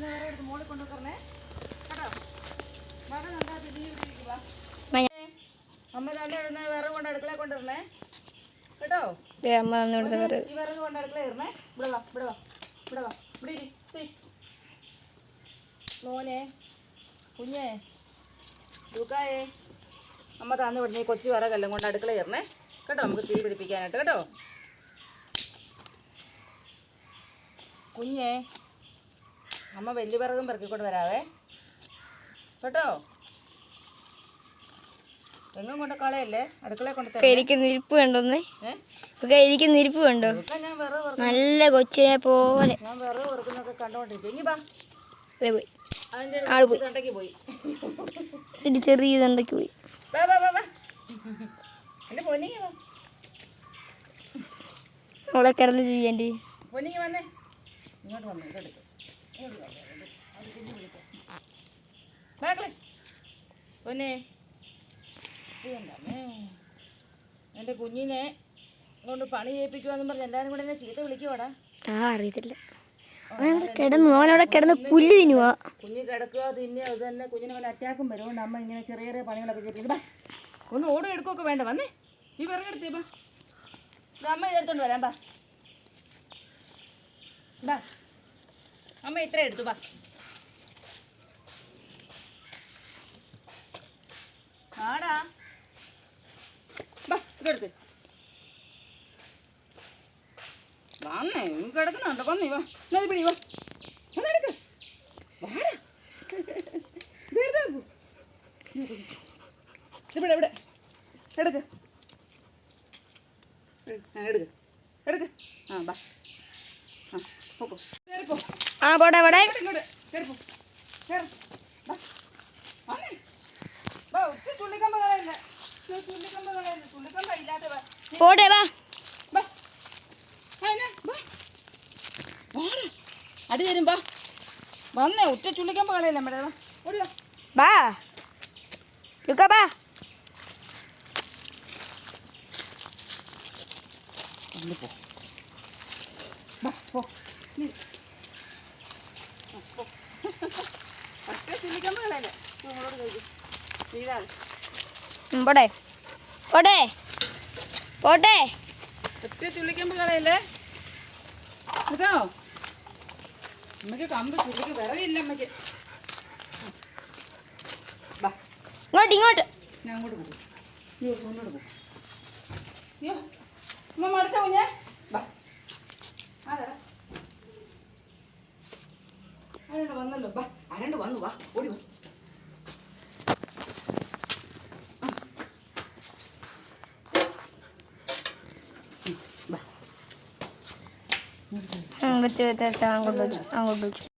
വിറക് എടുത്ത് മോളിൽ കൊണ്ടുവരണേ കേട്ടോ മകൻ എന്താ പിന്നെ അമ്മ തന്നെ ഇടുന്ന വിറക് കൊണ്ട് അടുക്കള കൊണ്ടുവരണേ കേട്ടോ അമ്മ ഈ വിറക് കൊണ്ട് അടുക്കള ഇടണേ ഇവിടെ വാ ഇവിടെ വാ ഇവിടെ വാ ഇവിടെ ഇരി സീ. മോനെ കുഞ്ഞേ ദുക്കായേ അമ്മ തന്നു വിടുന്ന ഈ കൊച്ചു വിറകെല്ലാം കൊണ്ട് അടുക്കള ഇറണേ കേട്ടോ നമുക്ക് തീ പിടിപ്പിക്കാനായിട്ട് കേട്ടോ കുഞ്ഞേ അമ്മ വലിയ വിറകും പെറുക്കിക്കൊണ്ട് വരാവേ. കേട്ടോ? എങ്ങും കൊണ്ട് കളയല്ലേ? അടുക്കളയിൽ കൊണ്ട് എനിക്ക് നിരിപ്പ് ഇരിപ്പ് എനിക്ക് ഇരിക്കുന്ന കണ്ടോ? നല്ല കൊച്ചിനെ പോലെ. ഞാൻ പെറുക്കുന്നൊക്കെ കണ്ടോണ്ടിരിക്കും ഇനി പോയി. ആൾ പോയി. തണ്ടയ്ക്ക് പോയി. ഒരു ചെറിയ തണ്ടയ്ക്ക് പോയി. പൊന്നിങ്ങി അവളെ കിടന്ന് ചെയ്യേണ്ടി പൊന്നിങ്ങി വന്നേ. ഇങ്ങോട്ട് വന്നേ ഇതെടുക്ക് ഇങ്ങോട്ട് വന്നേ ഇത് അത് കുഞ്ഞ് വിളിക്കാം ബാക്കിലെ പൊന്നെ എന്റെ കുഞ്ഞിനെ കൊണ്ട് പണി ചെയ്യിപ്പിക്കുവാന്ന് പറഞ്ഞ് എല്ലാവരും കൂടെ എന്നെ ചീത്ത വിളിക്കുവാടാ. ആ അറിയത്തില്ല. അവനവിടെ കിടന്നു അവനവിടെ കിടന്ന് പുല്ല് തിന്നുവാ. കുഞ്ഞ് കിടക്കുക തിന്നുക അത് തന്നെ. കുഞ്ഞിന് വല്ല അറ്റാക്കും വരും അതുകൊണ്ട് അമ്മ ഇങ്ങനെ ചെറിയ ചെറിയ പണികളൊക്കെ ചെയ്യിപ്പിക്കും ബാ. ഒന്ന് ഓടും എടുക്കുകയൊക്കെ വേണ്ട. വന്നേ. ഈ വിറകെടുത്തേ ബാ. ഇത് അമ്മ ഇതെടുത്തോണ്ട് വരാം ബാ. ബാ. അമ്മ ഇത്ര എടുത്തു ബാ. ആടാ ഇതെടുത്ത് വന്നേ കിടക്കുന്നുണ്ടോ. വന്നേ വാ. എന്നാ പിടി വാ. വന്നെടുക്ക് വാടാ. ഇവിടെ ഇവിടെ. എടുക്ക്. എടുക്ക്. എടുക്ക്. ആ ബാ. ആ പോക്കോ. ആ പോട്ടെ ഇങ്ങോട്ട് ഇങ്ങോട്ട്. കയറിപ്പോ കയറി ബാ വന്നേ ബാ ഒത്തിരി ചുള്ളിക്കമ്പ കളയല്ല പോട്ടെ വാ. അടി തരും ബാ വന്നേ ഉറ്റ ചുള്ളിക്കമ്പ കളയല്ലേ മേഡം ഓടിയോ ബാ ലുക്ക ബാ പോ. ഒറ്റ ചുള്ളിക്കമ്പ കളയല്ലേ? ചോദിക്കും. നീതാണ് ഉം, പോട്ടെ. പോട്ടെ. ഇങ്ങോട്ട് ഇങ്ങോട്ട്. വന്നല്ലോ? ബാ ആരാണ്ട് വന്നു? വാ. ഓടി വാ. ಹಂಗೆ ಬಿಚ್ಚು ಆಯ್ತು ಆಯ್ತು ಹಂಗೆ ಬಿಚ್ಚು ಹಂಗೆ ಬಿಚ್ಚು